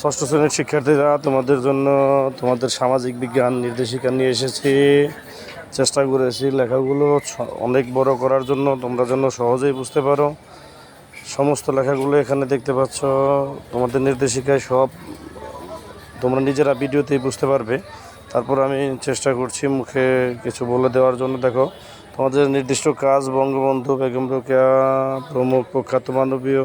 ষষ্ঠ শ্রেণির শিক্ষার্থীরা, তোমাদের জন্য তোমাদের সামাজিক বিজ্ঞান নির্দেশিকা নিয়ে এসেছি। চেষ্টা করেছি লেখাগুলো অনেক বড় করার জন্য, তোমরা যেন সহজেই বুঝতে পারো। সমস্ত লেখাগুলো এখানে দেখতে পাচ্ছ। তোমাদের নির্দেশিকায় সব তোমরা নিজেরা ভিডিওতেই বুঝতে পারবে। তারপর আমি চেষ্টা করছি মুখে কিছু বলে দেওয়ার জন্য। দেখো, তোমাদের নির্দিষ্ট কাজ, বঙ্গবন্ধু, বেগম রোকেয়া, প্রমুখ, প্রখ্যাত মানবীয়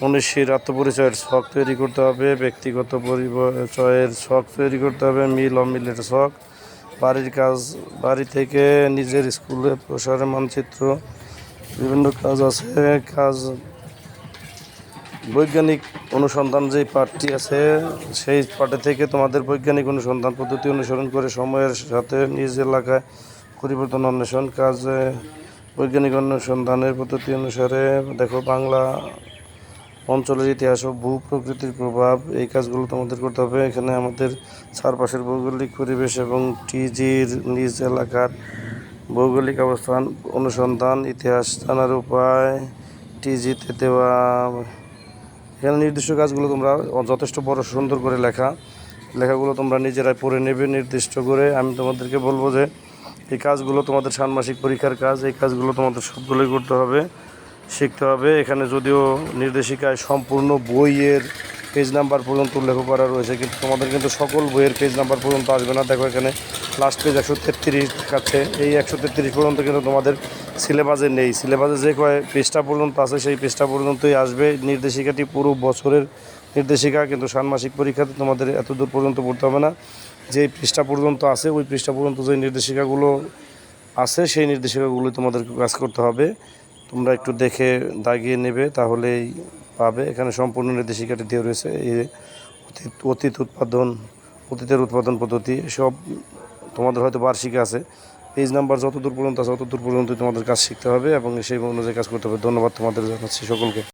মনীষীর আত্মপরিচয়ের শখ তৈরি করতে হবে, ব্যক্তিগত পরিচয়ের শখ তৈরি করতে হবে, মিল অমিলের শখ। বাড়ির কাজ, বাড়ি থেকে নিজের স্কুলে প্রসারের মানচিত্র, বিভিন্ন কাজ আছে, কাজ, বৈজ্ঞানিক অনুসন্ধান যে পাঠটি আছে, সেই পাঠে থেকে তোমাদের বৈজ্ঞানিক অনুসন্ধান পদ্ধতি অনুসরণ করে সময়ের সাথে নিজ এলাকায় পরিবর্তন অন্বেষণ, কাজে বৈজ্ঞানিক অনুসন্ধানের পদ্ধতি অনুসারে দেখো বাংলা অঞ্চলের ইতিহাস ও ভূ প্রকৃতির প্রভাব, এই কাজগুলো তোমাদের করতে হবে। এখানে আমাদের চারপাশের ভৌগোলিক পরিবেশ এবং টিজির নিজ এলাকার ভৌগোলিক অবস্থান, অনুসন্ধান, ইতিহাস জানার উপায় টিজিতে দেওয়া। এখানে নির্দিষ্ট কাজগুলো তোমরা যথেষ্ট বড় সুন্দর করে লেখা। লেখাগুলো তোমরা নিজেরাই পড়ে নেবে নির্দিষ্ট করে। আমি তোমাদেরকে বলব যে, এই কাজগুলো তোমাদের ষান্মাসিক পরীক্ষার কাজ, এই কাজগুলো তোমাদের সবগুলোই করতে হবে। শিখতে হবে। এখানে যদিও নির্দেশিকায় সম্পূর্ণ বইয়ের পেজ নাম্বার পর্যন্ত উল্লেখ করা রয়েছে, কিন্তু তোমাদের কিন্তু সকল বইয়ের পেজ নাম্বার পর্যন্ত আসবে না। দেখো এখানে লাস্ট পেজ একশো তেত্রিশ কাছে, এই একশো তেত্রিশ পর্যন্ত কিন্তু তোমাদের সিলেবাসে নেই। সিলেবাসে যে কয় পেজটা পর্যন্ত আছে, সেই পেজটা পর্যন্তই আসবে। নির্দেশিকাটি পুরো বছরের নির্দেশিকা, কিন্তু ষান্মাসিক পরীক্ষাতে তোমাদের এত দূর পর্যন্ত পড়তে হবে না। যে পৃষ্ঠা পর্যন্ত আছে, ওই পৃষ্ঠা পর্যন্ত যে নির্দেশিকাগুলো আছে, সেই নির্দেশিকাগুলো তোমাদের কাজ করতে হবে। তোমরা একটু দেখে দাগিয়ে নেবে, তাহলেই পাবে। এখানে সম্পূর্ণ নির্দেশিকাটি দেওয়া রয়েছে। এই অতীত অতীত উৎপাদন, অতীতের উৎপাদন পদ্ধতি, সব তোমাদের হয়তো বার্ষিক আছে। পেজ নাম্বার যত দূর পর্যন্ত আছে অত দূর পর্যন্ত তোমাদের কাজ শিখতে হবে এবং সেই অনুযায়ী কাজ করতে হবে। ধন্যবাদ তোমাদের জানাচ্ছি সকলকে।